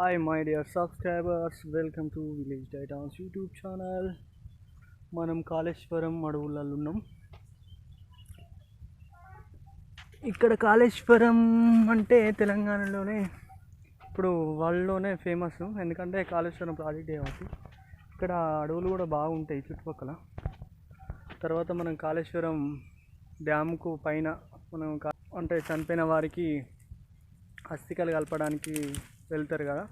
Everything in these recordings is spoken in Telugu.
Hi my dear subscribers welcome to village డైటాన్స్ YouTube channel మనం కాళేశ్వరం అడవులలో ఉన్నాం ఇక్కడ కాళేశ్వరం అంటే తెలంగాణలోనే ఇప్పుడు వరల్డ్లోనే ఫేమస్ ఎందుకంటే కాళేశ్వరం ప్రాజెక్ట్ కాబట్టి ఇక్కడ అడవులు కూడా బాగుంటాయి చుట్టుపక్కల. తర్వాత మనం కాళేశ్వరం డ్యామ్కు పైన మనం అంటే చనిపోయిన వారికి అస్థికలు కలపడానికి వెళ్తారు కదా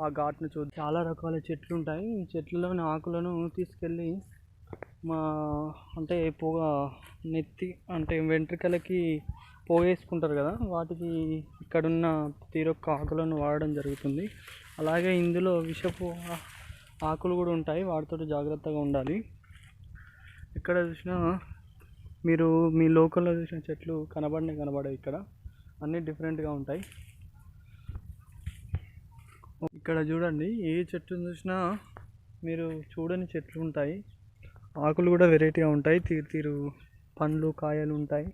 ఆ ఘాట్ను చూద్దాం చాలా రకాల చెట్లు ఉంటాయి. ఈ చెట్లలోని ఆకులను తీసుకెళ్ళి మా అంటే పొగ నెత్తి అంటే వెంట్రుకలకి పోగేసుకుంటారు కదా వాటికి ఇక్కడున్న తీరొక్క ఆకులను వాడడం జరుగుతుంది. అలాగే ఇందులో విషపు ఆకులు కూడా ఉంటాయి. వాటితో జాగ్రత్తగా ఉండాలి. ఎక్కడ చూసినా మీరు మీ లోకల్లో చూసిన చెట్లు కనబడనే కనబడవు ఇక్కడ. అన్నీ డిఫరెంట్గా ఉంటాయి. ఇక్కడ చూడండి ఏ చెట్టును చూసినా మీరు చూడని చెట్లు ఉంటాయి. ఆకులు కూడా వెరైటీగా ఉంటాయి. తీరు తీరు పండ్లు కాయలు ఉంటాయి.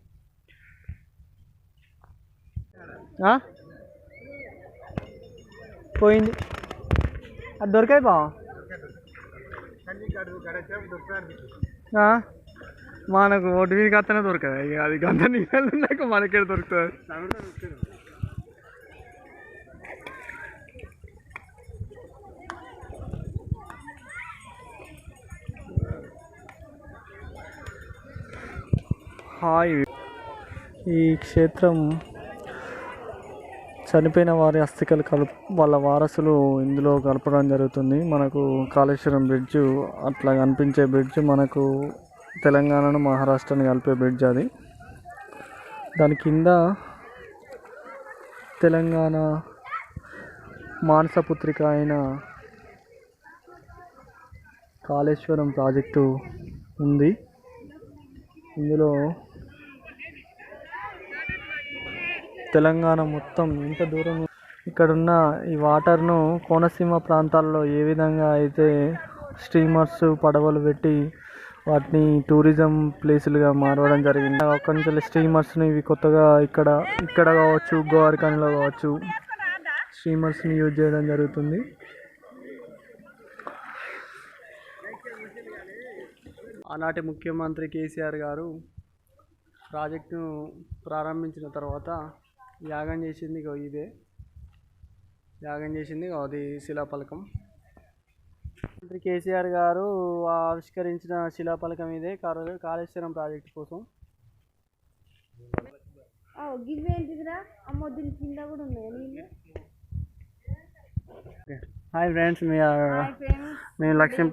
పోయింది. అది దొరికాయి బావా మనకు ఓటు మీద కత్తనే దొరకదు. ఇక అది గంత నీళ్ళు నాకు మనకే దొరుకుతుంది. హాయ్. ఈ క్షేత్రం చనిపోయిన వారి అస్థికలు కలుపు వాళ్ళ వారసులు ఇందులో కలపడం జరుగుతుంది. మనకు కాళేశ్వరం బ్రిడ్జ్ అట్లా కనిపించే బ్రిడ్జ్ మనకు తెలంగాణను మహారాష్ట్రను కలిపే బ్రిడ్జ్ అది. దాని కింద తెలంగాణ మానసపుత్రిక అయిన కాళేశ్వరం ప్రాజెక్టు ఉంది. ఇందులో తెలంగాణ మొత్తం ఎంత దూరం ఇక్కడున్న ఈ వాటర్ను కోనసీమ ప్రాంతాల్లో ఏ విధంగా అయితే స్టీమర్స్ పడవలు పెట్టి వాటిని టూరిజం ప్లేసులుగా మారవడం జరిగింది. అక్కడి నుంచి స్టీమర్స్ని ఇవి కొత్తగా ఇక్కడ ఇక్కడ కావచ్చు గోవారికన్లో కావచ్చు స్టీమర్స్ని యూజ్ చేయడం జరుగుతుంది. ఆనాటి ముఖ్యమంత్రి కేసీఆర్ గారు ప్రాజెక్టును ప్రారంభించిన తర్వాత యాగం చేసింది ఇదే. యాగం చేసింది అది శిలాఫలకం. మంత్రి కేసీఆర్ గారు ఆవిష్కరించిన శిలాఫలకం ఇదే కారు- కాళేశ్వరం ప్రాజెక్టు కోసం. అమ్మో దీని కింద కూడా ఉన్నాయి హాయ్ ఫ్రెండ్స్ మీ మేము లక్ష్యం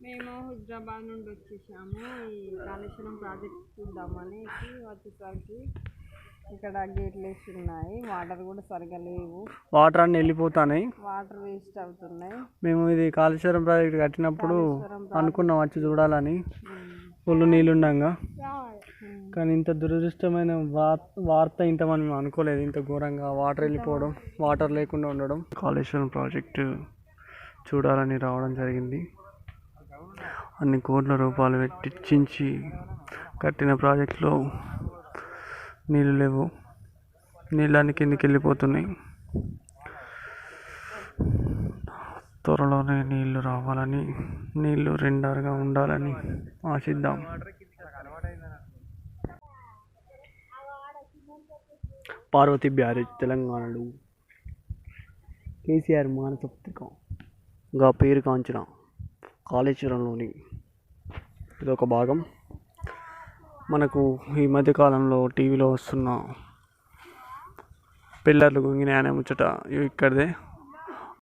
మేము హైదరాబాద్ నుండి వచ్చేసాము ఈ కాళేశ్వరం ప్రాజెక్ట్ చూద్దామని వచ్చేసరికి ఇక్కడ గేట్లు వేసి ఉన్నాయి వాటర్ కూడా సరిగా లేవు. వాటర్ అన్నీ వెళ్ళిపోతున్నాయి వాటర్ వేస్ట్ అవుతున్నాయి. మేము ఇది కాళేశ్వరం ప్రాజెక్ట్ కట్టినప్పుడు అనుకున్నాం వచ్చి చూడాలని. ఫుల్ నీళ్ళుండగా కానీ ఇంత దురదృష్టమైన వార్త ఇంత మనం అనుకోలేదు. ఇంత ఘోరంగా వాటర్ వెళ్ళిపోవడం వాటర్ లేకుండా ఉండడం. కాళేశ్వరం ప్రాజెక్టు చూడాలని రావడం జరిగింది. అన్ని కోట్ల రూపాయలు పెట్టించి కట్టిన ప్రాజెక్టులో నీళ్ళు లేవు. నీళ్ళని కిందికి వెళ్ళిపోతున్నాయి. త్వరలోనే నీళ్ళు రావాలని నీళ్ళు రెండారుగా ఉండాలని ఆశిద్దాం. పార్వతి బ్యారేజ్ తెలంగాణలో. కేసీఆర్ మానసపుత్రిక గా పేరు కాంచిన కాళేశ్వరంలోని. ఇదొక భాగం. మనకు ఈ మధ్యకాలంలో టీవీలో వస్తున్న పిల్లర్లు గుంగిన అనే ముచ్చట ఇక్కడదే ఇక్కడిదే.